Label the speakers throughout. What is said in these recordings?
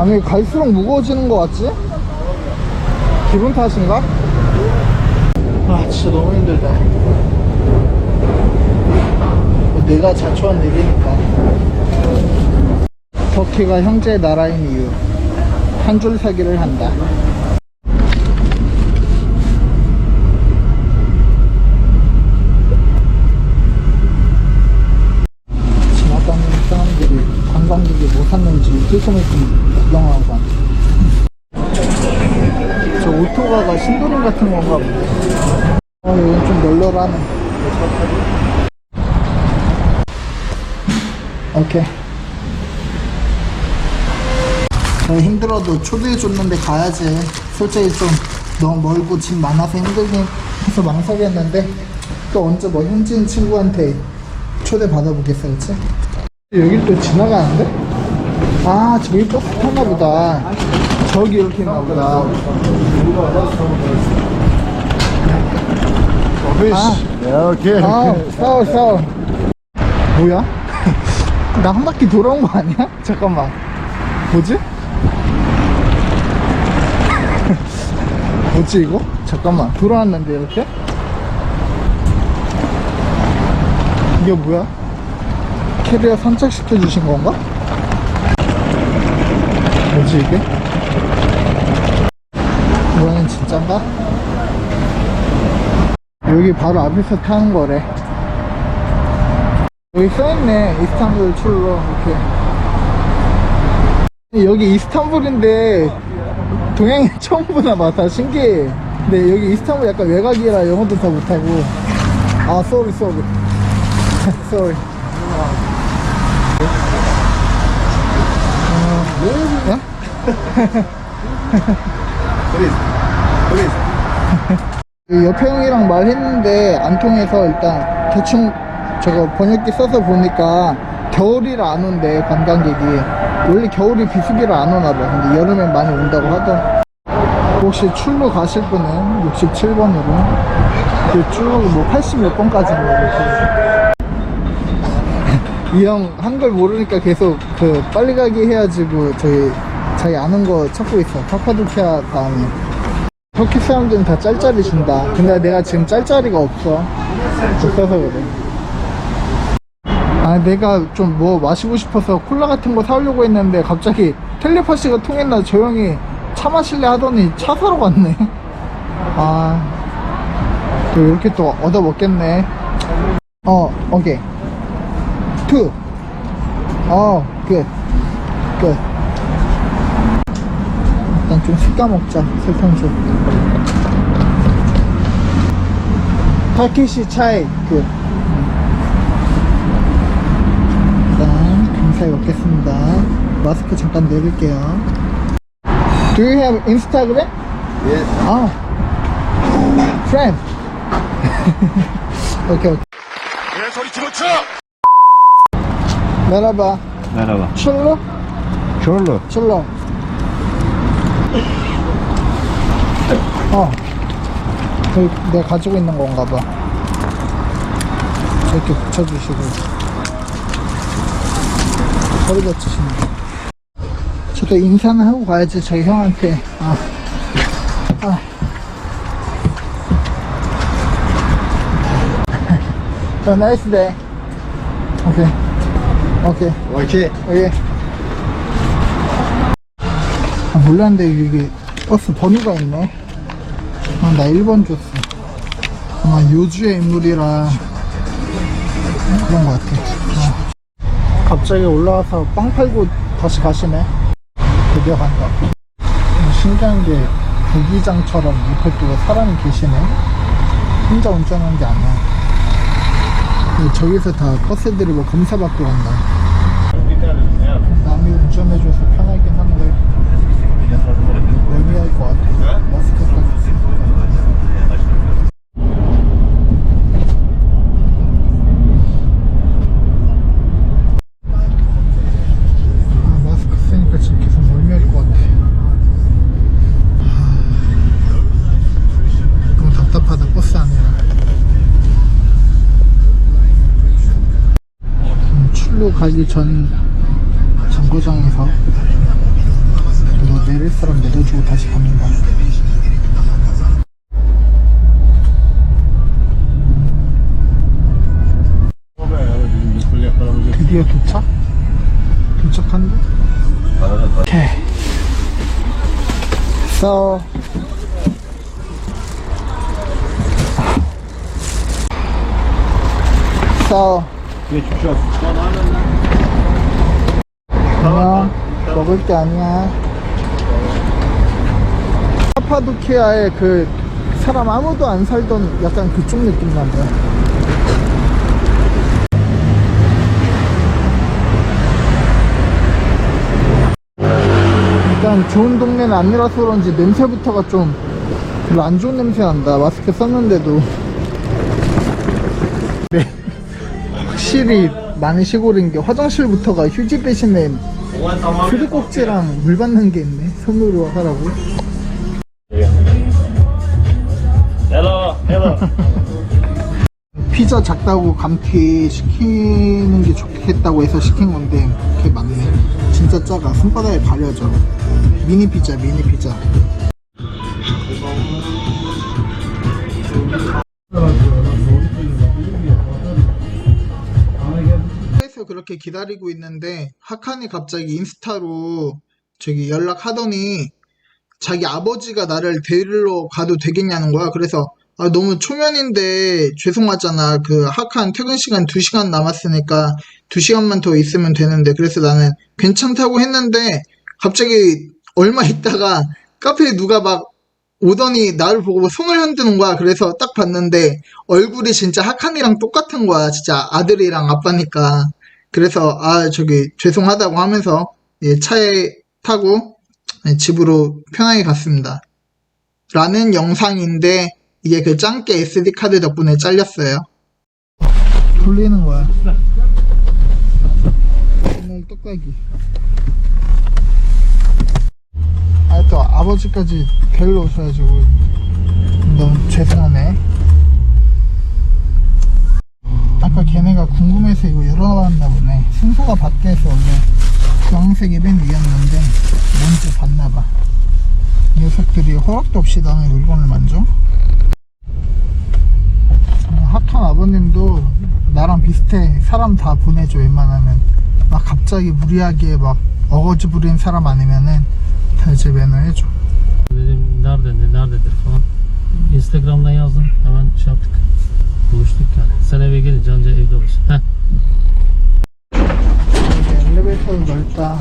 Speaker 1: 아니 갈수록 무거워지는 거 같지? 기분 탓인가? 아 진짜 너무 힘들다 뭐 내가 자초한 일이니까 터키가 형제 나라인 이유 한 줄 서기를 한다 지나가는 사람들이 관광객이 뭐 샀는지 구경 가네 저 오토가가 신도림 같은 건가 보네 어 여긴 좀 널널하네. 오케이. 저 힘들어도 초대해줬는데 가야지. 솔직히 좀 너무 멀고 집 많아서 힘들긴 해서 망설였는데 또 언제 뭐 현지인 친구한테 초대 받아보겠어 그치? 여길 또 지나가는데? 아 저기 타나 보다 저기 이렇게 있나 보다 아,
Speaker 2: 오케이.
Speaker 1: 아 싸워 싸워 뭐야? 나 한 바퀴 돌아온 거 아니야? 잠깐만 뭐지? 뭐지 이거? 잠깐만 돌아왔는데 이렇게? 이게 뭐야? 캐리어 선착시켜 주신 건가? 뭐지 이게? 이거는 진짠가? 여기 바로 앞에서 타는 거래. 여기 써있네 이스탄불 출로 이렇게. 여기 이스탄불인데 동양인 처음 보나 봐다 신기해. 근데 여기 이스탄불 약간 외곽이라 영어도 다 못하고. 아 쏘리 쏘리 쏘리 어? 그 옆에 형이랑 말했는데 안 통해서 일단 대충 저거 번역기 써서 보니까 겨울이라 안 온대 관광객이. 원래 겨울이 비수기라 안 오나 봐. 근데 여름엔 많이 온다고 하던. 혹시 출로 가실 분은 67번으로? 그 출로 뭐80 몇 번까지 뭐 이렇게. 이형 한글 모르니까 계속 그 빨리 가기 해가지고 저희 자기 아는 거 찾고 있어 카파도키아 다음에 터키 사람들은 다 짤짤이 준다. 근데 내가 지금 짤짤이가 없어. 없어서 그래. 아, 내가 좀 뭐 마시고 싶어서 콜라 같은 거 사오려고 했는데 갑자기 텔레파시가 통했나 저 형이 차 마실래 하더니 차 사러 갔네. 아, 또 이렇게 또 얻어 먹겠네. 어, 오케이. 투. 어, 끝. 끝. 일단 좀 씻까 먹자 설탕 좀 타키시 차이 그 일단 감사히 먹겠습니다 마스크 잠깐 내릴게요 Do you have Instagram?
Speaker 2: Yes.
Speaker 1: 아 Friend 오케이 오케이
Speaker 2: 소리 집어쳐.
Speaker 1: 메라바
Speaker 2: Merhaba.
Speaker 1: 출로?
Speaker 2: Çorlu.
Speaker 1: 출 어 저기 내가 가지고 있는 건가 봐 이렇게 붙여주시고 허리 다치시네 저도 인사는 하고 가야지 저희 형한테 아. 아. A nice day. 오케이. 오케이.
Speaker 2: 오케이.
Speaker 1: 예. 아, 몰랐는데 이게 버스 번호가 있네. 아, 나 1번 줬어. 아마 요주의 인물이라 그런 것 같아. 어. 갑자기 올라와서 빵 팔고 다시 가시네. 드디어 간다. 음, 신기한 게 부기장처럼 옆에 또 사람이 계시네. 혼자 운전하는 게 아니야. 근데 저기서 다 버스들이 뭐 검사받고 간다. 남이 운전해줘서 편하긴 한데 멀미할 것 같아 음, 출로 가기 전 정거장에서 내릴 사람 내려주고 다시 거야. 드디어 도착? 도착한데? 오케이. So, so, 안녕. 먹을 게 아니야. 카파도키아에 그 사람 아무도 안 살던 약간 그쪽 느낌 난다. 일단 좋은 동네는 아니라서 그런지 냄새부터가 좀 별로 안 좋은 냄새 난다. 마스크 썼는데도. 네. 확실히 많이 시골인 게 화장실부터가 휴지 대신에 휴지꼭지랑 물 받는 게 있네. 손으로 하라고.
Speaker 3: Hello.
Speaker 1: 피자 작다고 감튀 시키는 게 좋겠다고 해서 시킨 건데 그게 맞네. 진짜 작아. 손바닥에 가려져. 미니 피자, 미니 피자. 그렇게 기다리고 있는데 하칸이 갑자기 인스타로 저기 연락하더니 자기 아버지가 나를 데리러 가도 되겠냐는 거야. 그래서 아, 너무 초면인데 죄송하잖아. 그 하칸 퇴근 시간 2시간 남았으니까 2시간만 더 있으면 되는데 그래서 나는 괜찮다고 했는데 갑자기 얼마 있다가 카페에 누가 막 오더니 나를 보고 손을 흔드는 거야. 그래서 딱 봤는데 얼굴이 진짜 하칸이랑 똑같은 거야. 진짜 아들이랑 아빠니까. 그래서 아 저기 죄송하다고 하면서 예, 차에 타고 예, 집으로 편하게 갔습니다. 라는 영상인데 이게 그 짱깨 SD 카드 덕분에 잘렸어요. 돌리는 거야. 오늘 떡가기. 아, 또 아버지까지 데리러 오셔가지고 너무 죄송하네. 아까 걔네가 궁금해서 이거 열어놨나 보네. 순서가 바뀌어서 원래 주황색이 맨 위였는데 먼저 봤나봐. 녀석들이 허락도 없이 남의 물건을 만져? 어, 학한 아버님도 나랑 비슷해. 사람 다 보내줘, 웬만하면. 막 갑자기 무리하게 막 어거지 부린 사람 아니면은 다 이제 매너 해줘.
Speaker 3: Dedim nerededir, nerededir yazdım. Hemen şey yaptık. Buluştuk yani. Sen eve evde olursun. Heh.
Speaker 1: 여기 엘리베이터도 넓다.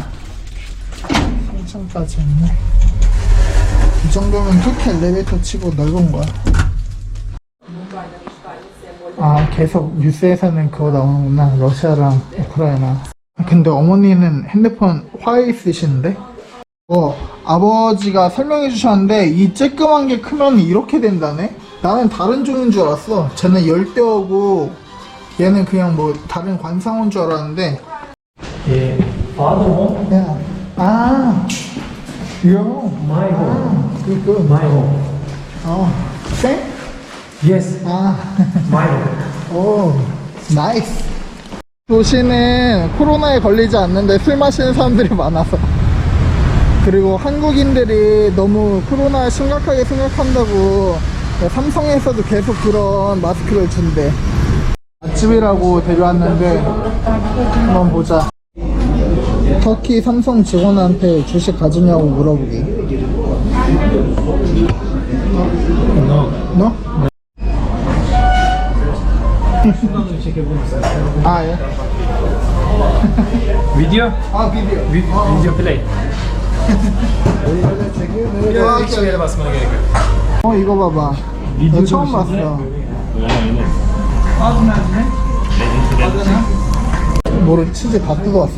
Speaker 1: 3층까지 있네. 이 정도면 터키 엘리베이터 치고 넓은 거야. 아, 계속 뉴스에서는 그거 나오는구나. 러시아랑 우크라이나. 근데 어머니는 핸드폰 화웨이 쓰시는데? 어, 아버지가 설명해 주셨는데, 이 쬐끄만 게 크면 이렇게 된다네? 나는 다른 종인 줄 알았어. 쟤는 열대어고, 얘는 그냥 뭐 다른 관상어인 줄 알았는데,
Speaker 3: father home,
Speaker 1: 야, 아, 요,
Speaker 3: my home,
Speaker 1: 그, 그,
Speaker 3: my home.
Speaker 1: 어, 쌩?
Speaker 3: Yes,
Speaker 1: 아,
Speaker 3: home.
Speaker 1: 오, 나이스. 도시는 코로나에 걸리지 않는데 술 마시는 사람들이 많아서. 그리고 한국인들이 너무 코로나 심각하게 생각한다고 삼성에서도 계속 그런 마스크를 준대. 맛집이라고 데려왔는데 한번 보자. 터키 삼성 직원한테 주식 가지냐고 물어보기.
Speaker 3: No.
Speaker 1: 너? 아, 예.
Speaker 3: Video?
Speaker 1: 아, 비디오.
Speaker 3: Video play.
Speaker 1: 아,
Speaker 3: Şuraya basmana gerek yok.
Speaker 1: 어, 이거 봐봐. 나 처음 봤어. 뭐를 치즈 다 뜯어왔어.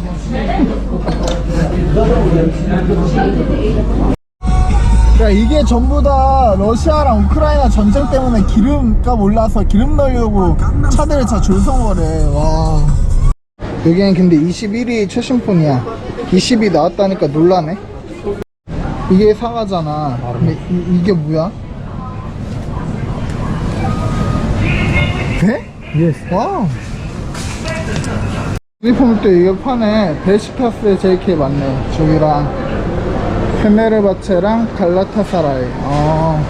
Speaker 1: 야, 이게 전부 다 러시아랑 우크라이나 전쟁 때문에 기름값 올라서 기름 넣으려고 차들을 다 줄 선 거래. 와. 여기는 근데 21이 최신 폰이야. 20이 나왔다니까 놀라네. 이게 사과잖아. 근데 이, 이게 뭐야? 배?
Speaker 3: Yes.
Speaker 1: 와우. 유니폼을 또 이거 파네. 베시타스 JK 맞네. 저기랑 페네르바체랑 갈라타사라이. 어.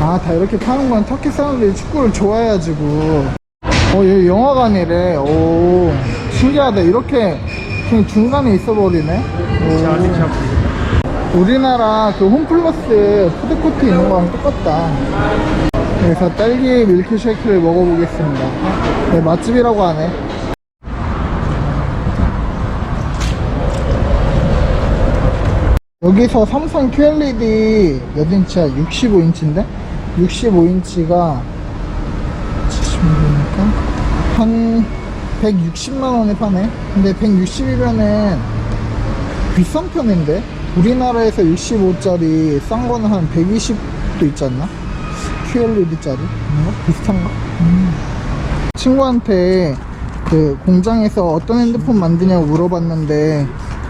Speaker 1: 아, 다 이렇게 파는 건 터키 사람들이 축구를 좋아해가지고. 어, 여기 영화관이래. 오. 신기하다. 이렇게 그냥 중간에 있어버리네. 오. 우리나라 그 홈플러스 푸드코트 있는 거랑 똑같다. 그래서 딸기 밀크쉐이크를 먹어보겠습니다. 네, 맛집이라고 하네. 여기서 삼성 QLED 몇 인치야? 65인치인데? 65인치가 70mm니까 한 160만원에 파네? 근데 160이면은 비싼 편인데? 우리나라에서 65짜리 싼 거는 한 120도 있지 않나? QLED짜리? 뭔가? 비슷한가? 음. 친구한테 그 공장에서 어떤 핸드폰 만드냐고 물어봤는데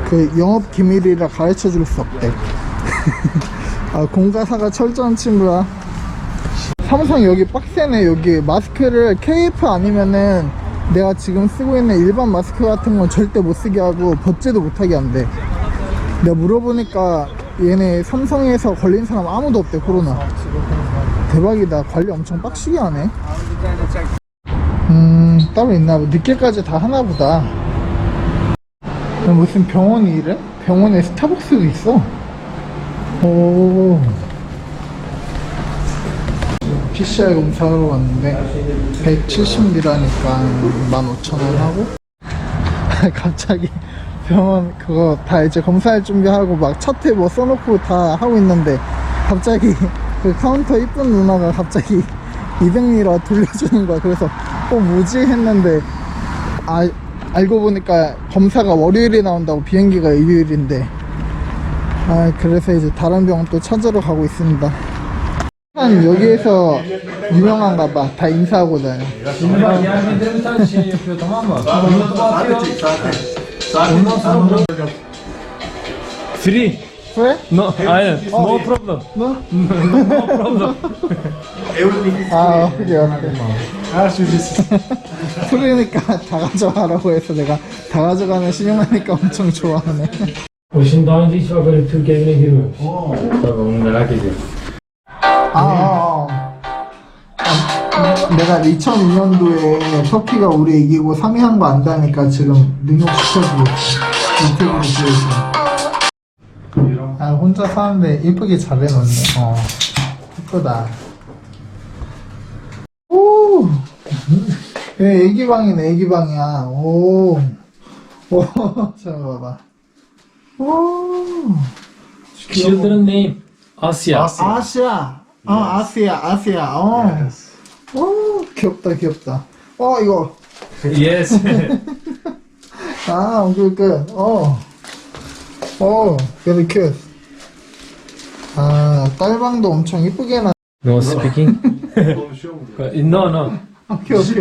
Speaker 1: 그 영업 기밀이라 가르쳐 줄 수 없대. 아, 공가사가 철저한 친구야. 삼성 여기 빡세네. 여기 마스크를 KF 아니면은 내가 지금 쓰고 있는 일반 마스크 같은 건 절대 못 쓰게 하고 벗지도 못하게 한대. 내가 물어보니까 얘네 삼성에서 걸린 사람 아무도 없대 코로나. 대박이다. 관리 엄청 빡시게 하네. 음 따로 있나 봐. 늦게까지 다 하나 보다. 야, 무슨 병원이 이래? 병원에 스타벅스도 있어. 오. PCR 검사하러 왔는데 170리라니까 15,000원 하고 갑자기 병원 그거 다 이제 검사할 준비하고 막 차트에 뭐 써놓고 다 하고 있는데 갑자기 그 카운터 이쁜 누나가 갑자기 200리라 돌려주는 거야. 그래서 어 뭐지? 했는데 아 알고 보니까 검사가 월요일에 나온다고 비행기가 일요일인데. 아 그래서 이제 다른 병원 또 찾으러 가고 있습니다. 한 여기에서 유명한가 봐. 다 인사하고 다녀.
Speaker 4: Şimdi yani bir tane şey yapıyor tamam mı? Onu atıyor. Ondan sonra
Speaker 5: Free.
Speaker 1: 왜?
Speaker 5: No, aynen. No problem.
Speaker 1: 너?
Speaker 5: No problem.
Speaker 1: 아 오케이 오케이 소리니까 다 가져가라고 해서 내가 다 가져가는 신용하니까 엄청 좋아하네
Speaker 5: bak böyle Türk evine girmemiş. Tabii onu merak ediyorum.
Speaker 1: 아, 아, 아. 내가 2002년도에 터키가 우리 이기고 3위 한 거 안다니까 지금 능력시켜주고 유튜브로 보여줘 아 혼자 사는데 이쁘게 잘 해놓네 어 이쁘다 오얘 애기 방이네 애기 방이야 오오 잠깐 봐봐 오
Speaker 5: Children name. Asya.
Speaker 1: 아시아. 아, 아시아, 아시아. 어. 오, 귀엽다, 귀엽다. 어, 이거.
Speaker 5: Yes.
Speaker 1: 아, 그, 그, 어. 어, very cute. 아, 딸방도 엄청 이쁘게 나.
Speaker 5: no speaking. no, no.
Speaker 1: 오케이, 오케이.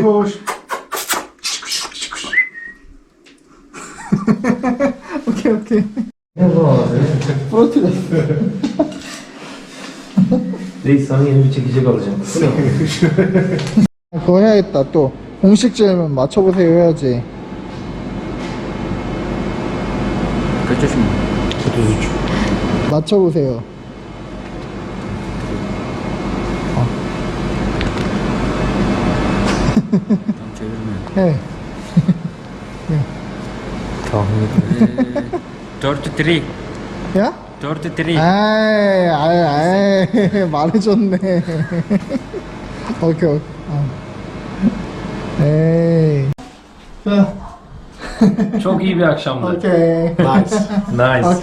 Speaker 1: 오케이,
Speaker 5: sana yeni bir çekecek alacağım.
Speaker 1: 그거 해야겠다, 또. 공식 질문 맞춰보세요 해야지.
Speaker 5: 33.
Speaker 1: 맞춰보세요. 말해줬네. 오케이, 오케이. 어. 에이. 자,
Speaker 5: Çok iyi bir akşamdı.
Speaker 1: 오케이.
Speaker 5: Nice.
Speaker 1: 오케이.